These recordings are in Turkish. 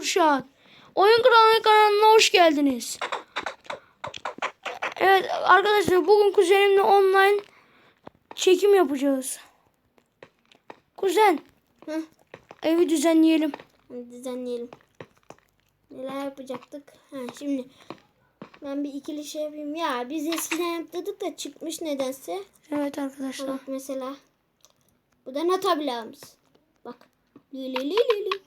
Kürşat. Oyun Kralı kanalına hoş geldiniz. Evet arkadaşlar bugün kuzenimle online çekim yapacağız. Kuzen Heh, evi düzenleyelim. düzenleyelim. Neler yapacaktık? Ha, şimdi ben bir ikili şey yapayım. Ya biz eskiden yaptırdık da çıkmış nedense. Evet arkadaşlar. Bak mesela. Bu da not tablağımız. Bak. Li li li li li.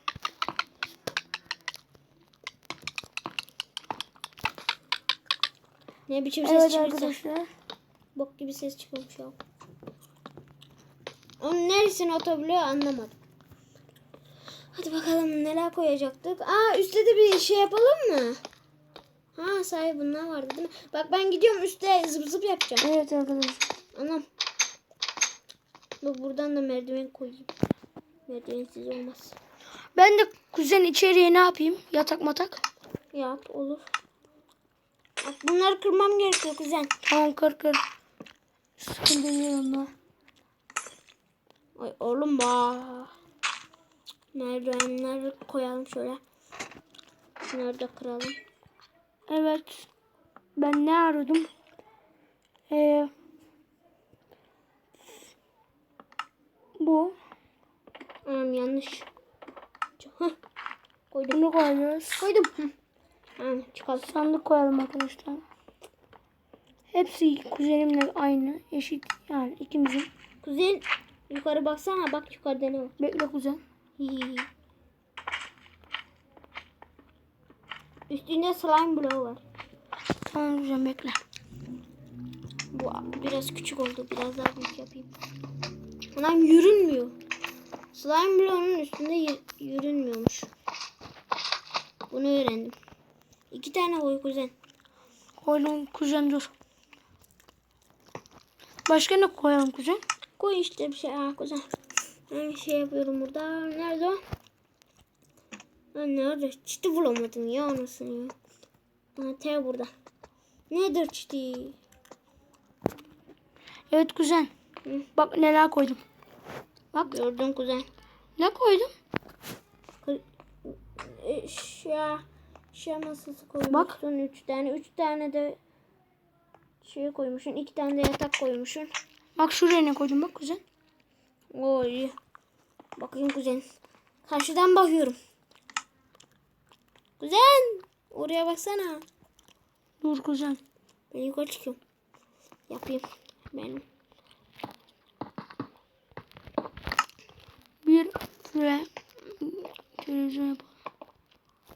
Ne biçim ses Evet çıkmışsa. arkadaşlar. Bok gibi ses çıkmış ya. Onun neresini otobloğu anlamadım. Hadi bakalım neler koyacaktık. Aa üstte de bir şey yapalım mı? Ha sahi bunlar vardı değil mi? Bak ben gidiyorum üstte zıp zıp yapacağım. Evet arkadaşlar. Anam. Dur buradan da merdiven koyayım. Merdivensiz olmaz. Ben de kuzen içeriye ne yapayım? Yatak matak. Yap olur. Bak bunları kırmam gerekiyor kuzen. Tamam kır kır. Sıkıntı değil onlar. Ay oğlum bak. Merdivenleri koyalım şöyle. Şunları da kıralım. Evet. Ben ne aradım? Ee, bu. Anam yanlış. Hah. Koydum. Bunu koyuyoruz. Koydum. Hı. Tamam çıkalım. Sandık koyalım arkadaşlar. Hepsi kuzenimle aynı. Eşit. Yani ikimizin. Kuzen yukarı baksana bak yukarıda ne var. Bekle kuzen. Hihihi. Üstünde slime bloğu var. Tamam kuzen bekle. Bu biraz küçük oldu. Biraz daha büyük yapayım. Anam yürünmüyor. Slime bloğunun üstünde yürünmüyormuş. Bunu öğrendim. İki tane koy kuzen. Koydum kuzen dur. Başka ne koyalım kuzen? Koy işte bir şey. Ha kuzen. Ben bir şey yapıyorum burada. Nerede o? Ha, nerede? Çiti bulamadım ya anasını ya. Ha, T burada. Nedir çiti? Evet kuzen. Hı. Bak neler koydum. Bak gördün kuzen. Ne koydum? Eşya, eşya masası koymuşsun. Bak. Üç tane. Üç tane de şey koymuşsun. iki tane de yatak koymuşsun. Bak şuraya ne koydum bak kuzen. Oy. Bakayım kuzen. Karşıdan bakıyorum. Kuzen. Oraya baksana. Dur kuzen. Ben yukarı çıkıyorum. Yapayım. Benim. Bir ve televizyon yapalım.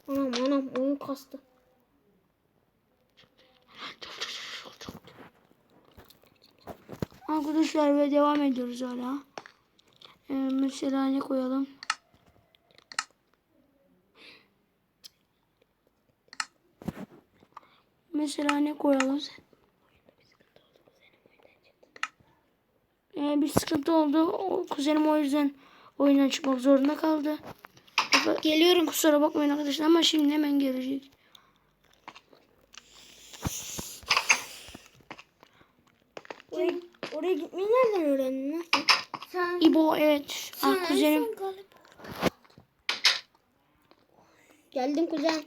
Anam anam oyun kastı. Arkadaşlar ve devam ediyoruz hala. Ee, mesela ne koyalım? Mesela ne koyalım? Ee, bir sıkıntı oldu. O, kuzenim o yüzden oyundan çıkmak zorunda kaldı. Geliyorum. Kusura bakmayın arkadaşlar ama şimdi hemen gelecek. Oraya, oraya gitmeyi nereden öğrendin? Sen, İbo evet. Ah, kuzenim. Geldim kuzen.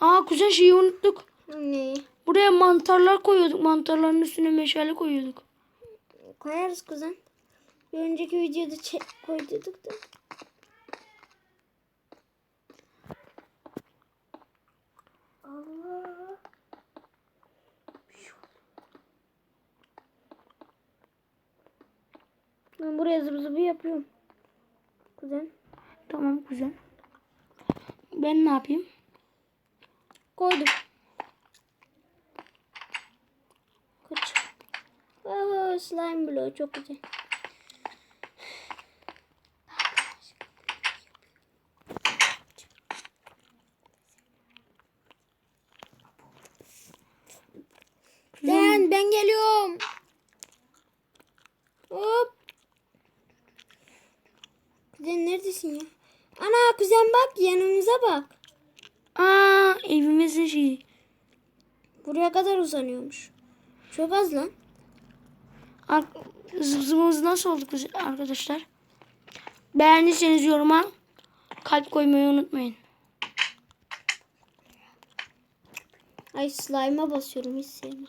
Aa kuzen şeyi unuttuk. Ne? Buraya mantarlar koyuyorduk. Mantarların üstüne meşale koyuyorduk. Koyarız kuzen. Bir önceki videoda çek koyduk da. Allah. Ben buraya zıp zıbı yapıyorum. Kuzen. Tamam kuzen. Ben ne yapayım? Koydum. Kaç. Aa, slime bloğu çok güzel. Ben geliyorum. Hop. Kuzen neredesin ya? Ana kuzen bak yanımıza bak. Aa evimizin şeyi. Buraya kadar uzanıyormuş. Çok az lan. Ar- zıp nasıl oldu kuzen- arkadaşlar? Beğendiyseniz yoruma kalp koymayı unutmayın. Ay slime'a basıyorum hiç sevmem.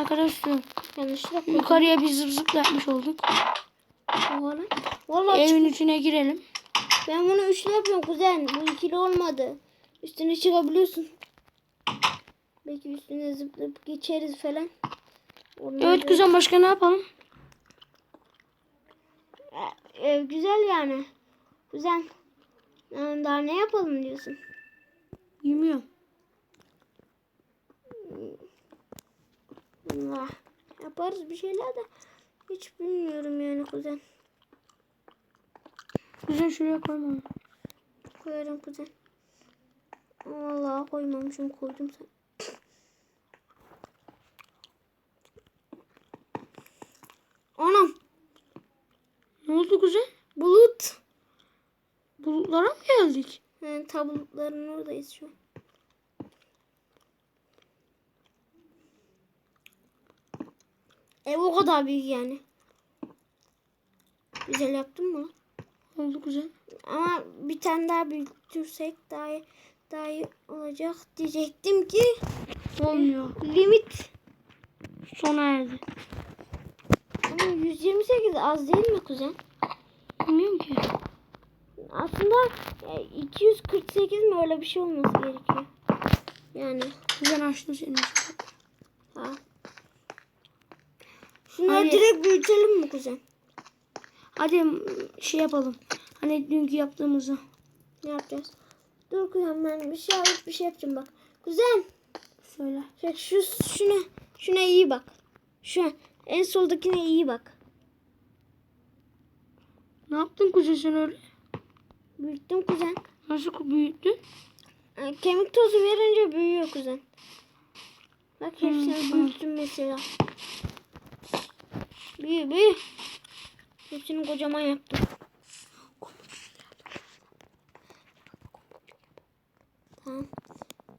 Arkadaşlar Yanlışlıkla yukarıya bir zıp zıp yapmış olduk. Vallahi çık- Evin içine girelim. ben bunu üçlü yapıyorum kuzen. Bu ikili olmadı. Üstüne çıkabiliyorsun. Belki üstüne zıplayıp geçeriz falan. Olmadı. Evet güzel başka ne yapalım? E, e, güzel yani. Güzel. Daha ne yapalım diyorsun? Bilmiyorum. Allah. Yaparız bir şeyler de hiç bilmiyorum yani kuzen. Güzel şuraya koymam. Koyarım kuzen. Vallahi koymamışım koydum sen. Anam Ne oldu güzel? bulut. Bulutlara mı geldik? Yani tabutların oradayız şu an. Ev o kadar büyük yani. Güzel yaptın mı? Oldu güzel. Ama bir tane daha büyütürsek daha iyi, daha iyi olacak diyecektim ki Olmuyor. limit Sona erdi. ama 128 az değil mi kuzen? Bilmiyorum ki. Aslında e, 248 mi öyle bir şey olması gerekiyor. Yani Güzel açtım senin için. ha. Şunları Hayır. direkt büyütelim mi kuzen? Hadi şey yapalım. Hani dünkü yaptığımızı. Ne yapacağız? Dur kuzen ben bir şey alıp bir şey yapacağım bak. Kuzen Söyle. bak şu şuna şuna iyi bak. Şu en soldakine iyi bak. Ne yaptın kuzen sen öyle? Büyüttüm kuzen. Nasıl büyüttün? E, Kemik tozu verince büyüyor kuzen. Bak hepsini Hmm, büyüttüm mesela. Büyü büyü. Hepsini kocaman yaptım. Tamam.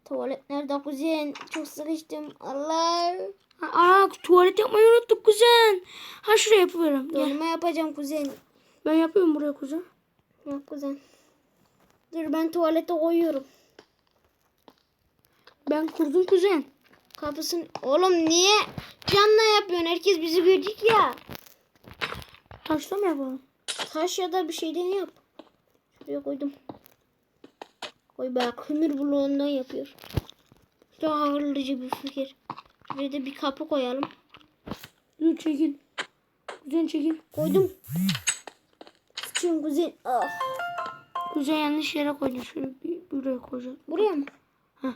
Tuvalet nerede kuzen? Çok sıkıştım. Allah. Ha, Aa tuvalet yapmayı unuttuk kuzen. Ha şuraya yapıyorum. Dolma yapacağım kuzen. Ben yapıyorum buraya kuzen. Yap kuzen. Dur ben tuvalete koyuyorum. Ben kurdum kuzen. Kapısını... Oğlum niye canla yapıyorsun? Herkes bizi görecek ya. Taşla mı yapalım? Taş ya da bir şeyden yap. Şuraya koydum. Koy be kömür bloğundan yapıyor. Çok akıllıca bir fikir. Şuraya da bir kapı koyalım. Dur çekil. Kuzen çekil. Koydum. Sıçıyorum kuzen. Ah. Kuzen yanlış yere koydun. Şöyle bir buraya koyacağım. Buraya mı? Heh.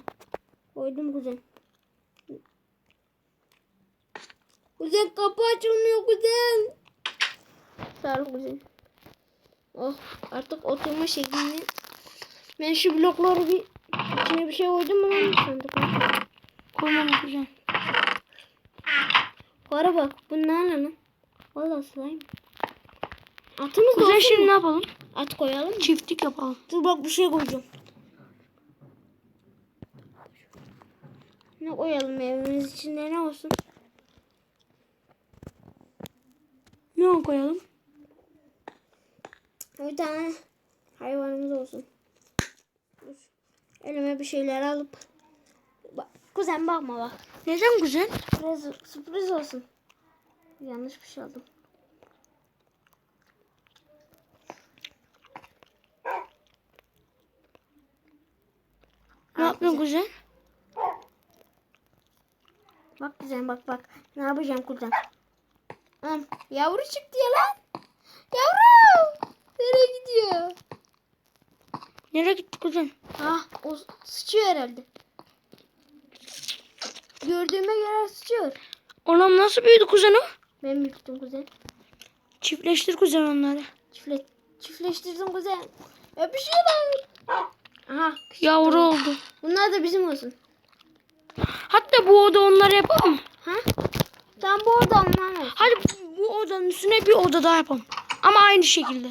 Koydum kuzen. Kuzen kapı açılmıyor kuzen. Sağ ol kuzen. Oh artık oturma şeklini. Ben şu blokları bir içine bir şey koydum mu lan sandık? Koymam kuzen. Para bak bunlar ne lan? Valla slime. Atımız Kuzen şimdi mu? ne yapalım? At koyalım mı? Çiftlik yapalım. Dur bak bir şey koyacağım. Ne koyalım evimiz içinde ne olsun? Ne koyalım? Bir tane hayvanımız olsun. Elime bir şeyler alıp. Bak, kuzen bakma bak. Neden kuzen? Sürpriz, sürpriz olsun. Yanlış bir şey aldım. Ne yapıyorsun kuzen? Bak kuzen bak bak. Ne yapacağım kuzen? Anam, yavru çıktı ya lan. Yavru. Nereye gidiyor? Nereye gitti kuzen? Ah o sıçıyor herhalde. Gördüğüme göre sıçıyor. Anam nasıl büyüdü kuzen o? Ben büyüttüm kuzen. Çiftleştir kuzen onları. Çifle, çiftleştirdim kuzen. Öpüşüyorlar. Aha Yavru oldu. bunlar da bizim olsun. Hatta bu oda onları yapalım? Ha? Tam bu onlar olsun. Hadi bu odanın üstüne bir oda daha yapalım. Ama aynı şekilde.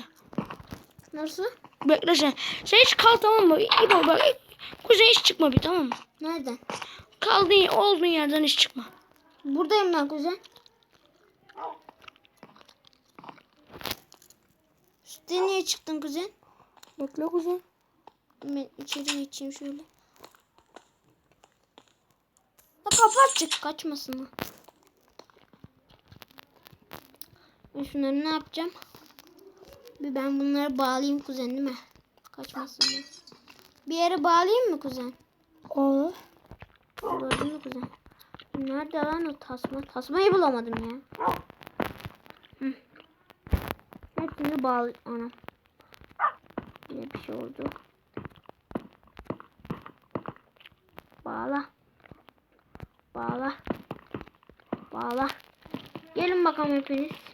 Nasıl? Bekle sen. Sen hiç kal tamam mı? İbo bak. Kuzen hiç çıkma bir tamam mı? Nereden? Kaldığın olduğun yerden hiç çıkma. Buradayım ben kuzen. Sen niye çıktın kuzen? Bekle kuzen. Ben içeri geçeyim şöyle. Ha kapat çık kaçmasın ha. Ben şunları ne yapacağım? Bir ben bunları bağlayayım kuzen değil mi? Kaçmasın diye. Bir yere bağlayayım mı kuzen? Olur. Gördün mü kuzen? Nerede lan o tasma? Tasmayı bulamadım ya. Hı. Hepsini bağlı... Anam. Yine bir şey oldu. Bağla. Bağla. Bağla. Gelin bakalım hepiniz.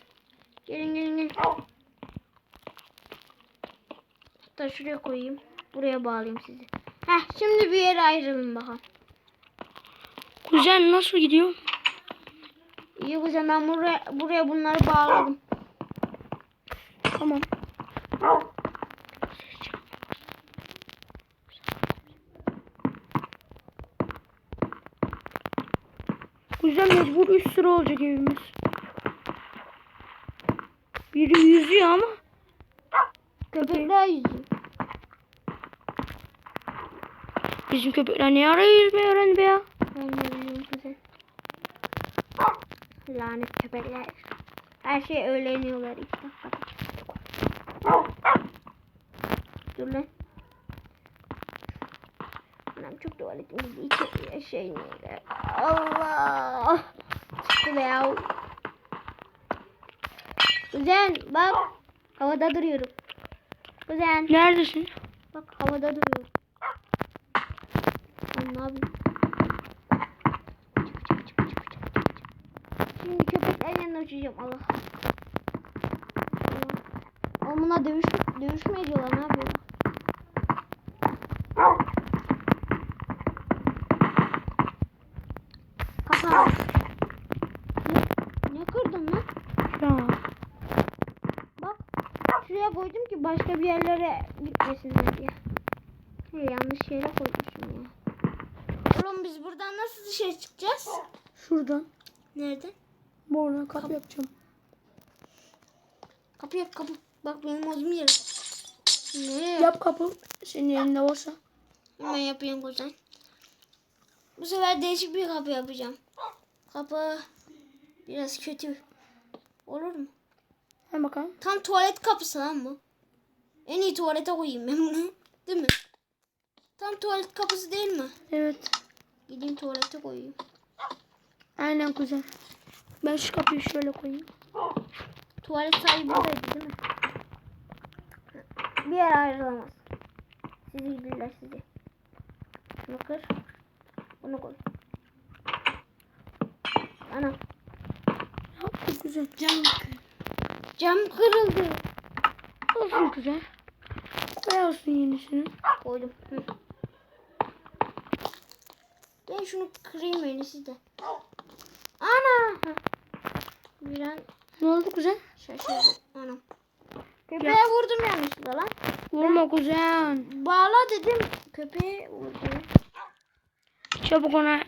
Gelin gelin gelin. Hatta şuraya koyayım. Buraya bağlayayım sizi. Heh şimdi bir yere ayrılın bakalım. Kuzen nasıl gidiyor? İyi güzel ben buraya, buraya bunları bağladım. Tamam. Kuzen mecbur üst sıra olacak evimiz. Biri yüzüyor ama. Köpekler yüzüyor. Bizim köpekler ne ara yüzmeyi öğrendi be ya? Ben de bilmiyorum güzel. Lanet köpekler. Her şey öğreniyorlar dakikada. Dur lan. Anam çok tuvaletim gitti. İçeriye şey neyle. Allah. Çıktı be ya. Kuzen bak. Havada duruyorum. Kuzen Neredesin? bak havada duruyorum. Ben ne yapayım? Şimdi köpeklerin yanına uçacağım Allah. Allah. Oğlum bunlar dövüş, dövüş mü ediyorlar ne yapıyorlar? Kapa. Ne, ne kırdın lan? Ya. Bak şuraya koydum ki başka yerlere gitmesinler diye. Hey, yanlış yere koymuşum ya. Oğlum biz buradan nasıl dışarı çıkacağız? Şuradan. Nereden? Bu oradan kapı yapacağım. Kapı yap kapı. Bak benim odum yerim. Nereye? Yap kapı. Senin elinde olsa. Hemen yapayım kuzen. Bu sefer değişik bir kapı yapacağım. Kapı biraz kötü. Olur mu? Hem bakalım. Tam tuvalet kapısı lan bu. En iyi tuvalete koyayım ben. Değil mi? Tam tuvalet kapısı değil mi? Evet. Gideyim tuvalete koyayım. Aynen kuzen. Ben şu kapıyı şöyle koyayım. Tuvalet sahibi buradaydı değil mi? Bir yer ayrılamaz. Sizi bilirler sizi. Şunu kır. Bunu koy. Ana Yaptım kuzen. Canım cam kırıldı. Olsun kuzen. Koyarsın yenisini. Koydum. Hı. Ben şunu kırayım en iyisi de. Ana. Bir an Ne oldu kuzen? şaşırdım. Anam. Köpeğe vurdum yanlışlıkla lan. Vurma kuzen. Bağla dedim. Köpeğe vurdu. Çabuk ona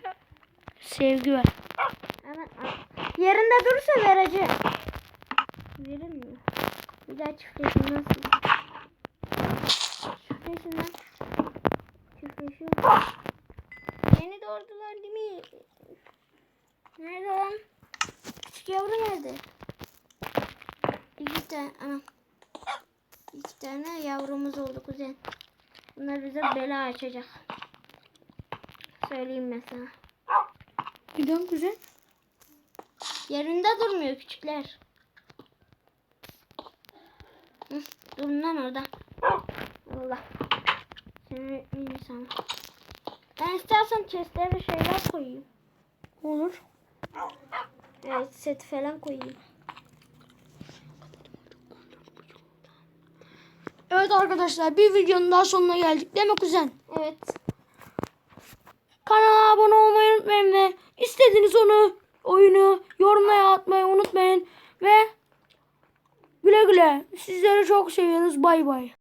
sevgi ver. Hemen. Yerinde durursa vereceğim. Verilmiyor. Bir daha çiftleşin nasıl? Çiftleşin lan. Çiftleşiyor. Yeni doğurdular değil mi? Nerede lan? Küçük yavru nerede? İki tane, anam. İki tane yavrumuz oldu kuzen. Bunlar bize bela açacak. Söyleyeyim mesela. Neden kuzen? Yerinde durmuyor küçükler. Hı, durun lan orada. Allah. Seni insan. Ben istersen chestlere şeyler koyayım. Olur. Evet set falan koyayım. Evet arkadaşlar bir videonun daha sonuna geldik değil mi kuzen? Evet. Kanala abone olmayı unutmayın ve istediğiniz onu oyunu yorumlara atmayı unutmayın ve güle güle. Sizleri çok seviyoruz. Bay bay.